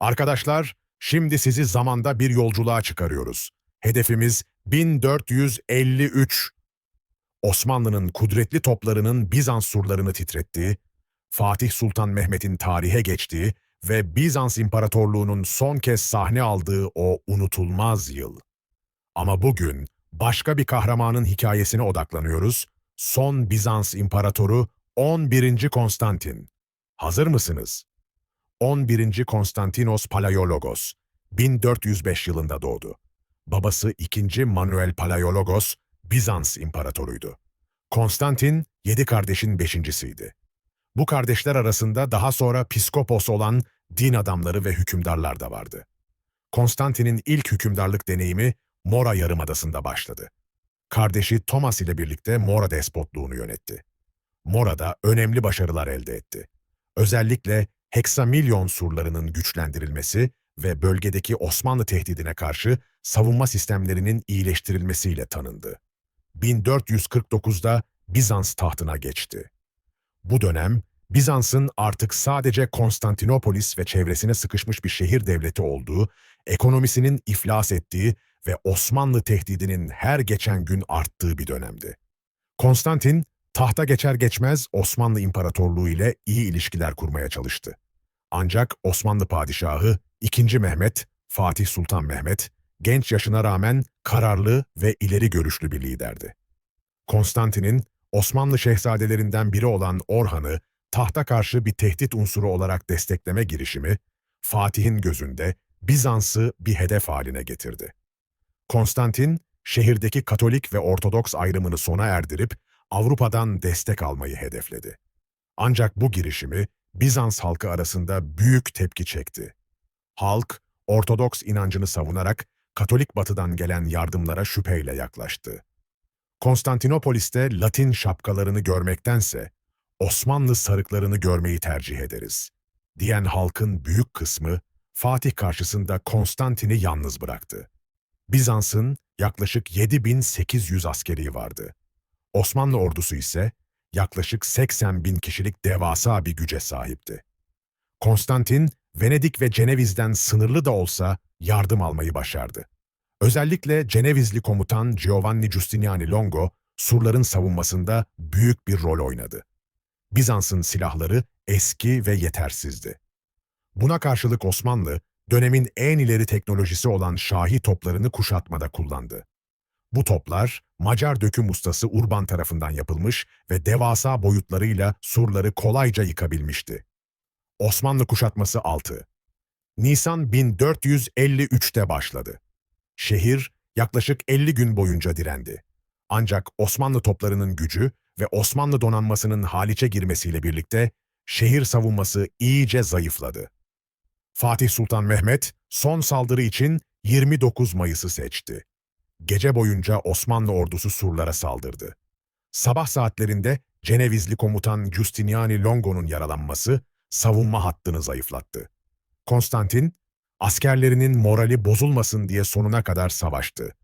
Arkadaşlar, şimdi sizi zamanda bir yolculuğa çıkarıyoruz. Hedefimiz 1453. Osmanlı'nın kudretli toplarının Bizans surlarını titrettiği, Fatih Sultan Mehmet'in tarihe geçtiği ve Bizans İmparatorluğu'nun son kez sahne aldığı o unutulmaz yıl. Ama bugün başka bir kahramanın hikayesine odaklanıyoruz. Son Bizans İmparatoru 11. Konstantin. Hazır mısınız? 11. Konstantinos Palaiologos 1405 yılında doğdu. Babası 2. Manuel Palaiologos Bizans imparatoruydu. Konstantin yedi kardeşin beşincisiydi. Bu kardeşler arasında daha sonra piskopos olan din adamları ve hükümdarlar da vardı. Konstantin'in ilk hükümdarlık deneyimi Mora Yarımadası'nda başladı. Kardeşi Thomas ile birlikte Mora despotluğunu yönetti. Mora'da önemli başarılar elde etti. Özellikle Heksamilyon surlarının güçlendirilmesi ve bölgedeki Osmanlı tehdidine karşı savunma sistemlerinin iyileştirilmesiyle tanındı. 1449'da Bizans tahtına geçti. Bu dönem Bizans'ın artık sadece Konstantinopolis ve çevresine sıkışmış bir şehir devleti olduğu, ekonomisinin iflas ettiği ve Osmanlı tehdidinin her geçen gün arttığı bir dönemdi. Konstantin, tahta geçer geçmez Osmanlı İmparatorluğu ile iyi ilişkiler kurmaya çalıştı. Ancak Osmanlı Padişahı 2. Mehmet, Fatih Sultan Mehmet, genç yaşına rağmen kararlı ve ileri görüşlü bir liderdi. Konstantin'in Osmanlı şehzadelerinden biri olan Orhan'ı tahta karşı bir tehdit unsuru olarak destekleme girişimi, Fatih'in gözünde Bizans'ı bir hedef haline getirdi. Konstantin, şehirdeki Katolik ve Ortodoks ayrımını sona erdirip Avrupa'dan destek almayı hedefledi. Ancak bu girişimi Bizans halkı arasında büyük tepki çekti. Halk, Ortodoks inancını savunarak Katolik batıdan gelen yardımlara şüpheyle yaklaştı. Konstantinopolis'te Latin şapkalarını görmektense Osmanlı sarıklarını görmeyi tercih ederiz. Diyen halkın büyük kısmı Fatih karşısında Konstantin'i yalnız bıraktı. Bizans'ın yaklaşık 7800 askeri vardı. Osmanlı ordusu ise yaklaşık 80 bin kişilik devasa bir güce sahipti. Konstantin, Venedik ve Ceneviz'den sınırlı da olsa yardım almayı başardı. Özellikle Cenevizli komutan Giovanni Giustiniani Longo, surların savunmasında büyük bir rol oynadı. Bizans'ın silahları eski ve yetersizdi. Buna karşılık Osmanlı, dönemin en ileri teknolojisi olan Şahi toplarını kuşatmada kullandı. Bu toplar, Macar döküm ustası Urban tarafından yapılmış ve devasa boyutlarıyla surları kolayca yıkabilmişti. Osmanlı kuşatması 6. Nisan 1453'te başladı. Şehir yaklaşık 50 gün boyunca direndi. Ancak Osmanlı toplarının gücü ve Osmanlı donanmasının Haliç'e girmesiyle birlikte şehir savunması iyice zayıfladı. Fatih Sultan Mehmet son saldırı için 29 Mayıs'ı seçti. Gece boyunca Osmanlı ordusu surlara saldırdı. Sabah saatlerinde Cenevizli komutan Giustiniani Longo'nun yaralanması savunma hattını zayıflattı. Konstantin, askerlerinin morali bozulmasın diye sonuna kadar savaştı.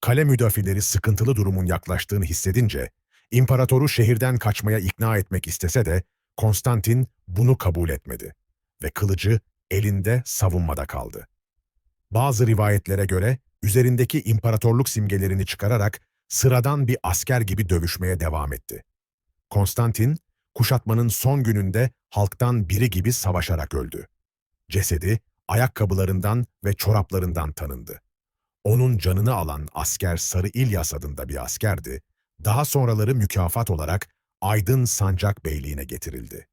Kale müdafileri sıkıntılı durumun yaklaştığını hissedince, imparatoru şehirden kaçmaya ikna etmek istese de Konstantin bunu kabul etmedi ve kılıcı elinde savunmada kaldı. Bazı rivayetlere göre üzerindeki imparatorluk simgelerini çıkararak sıradan bir asker gibi dövüşmeye devam etti. Konstantin, kuşatmanın son gününde halktan biri gibi savaşarak öldü. Cesedi ayakkabılarından ve çoraplarından tanındı. Onun canını alan asker Sarı İlyas adında bir askerdi, daha sonraları mükafat olarak Aydın Sancak Beyliğine getirildi.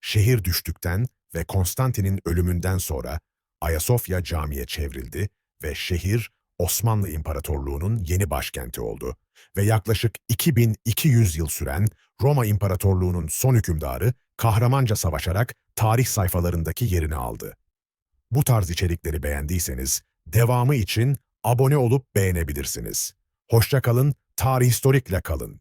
Şehir düştükten ve Konstantin'in ölümünden sonra Ayasofya Camii'ye çevrildi ve şehir Osmanlı İmparatorluğu'nun yeni başkenti oldu ve yaklaşık 2200 yıl süren Roma İmparatorluğu'nun son hükümdarı kahramanca savaşarak tarih sayfalarındaki yerini aldı. Bu tarz içerikleri beğendiyseniz devamı için abone olup beğenebilirsiniz. Hoşça kalın, tarih historikle kalın.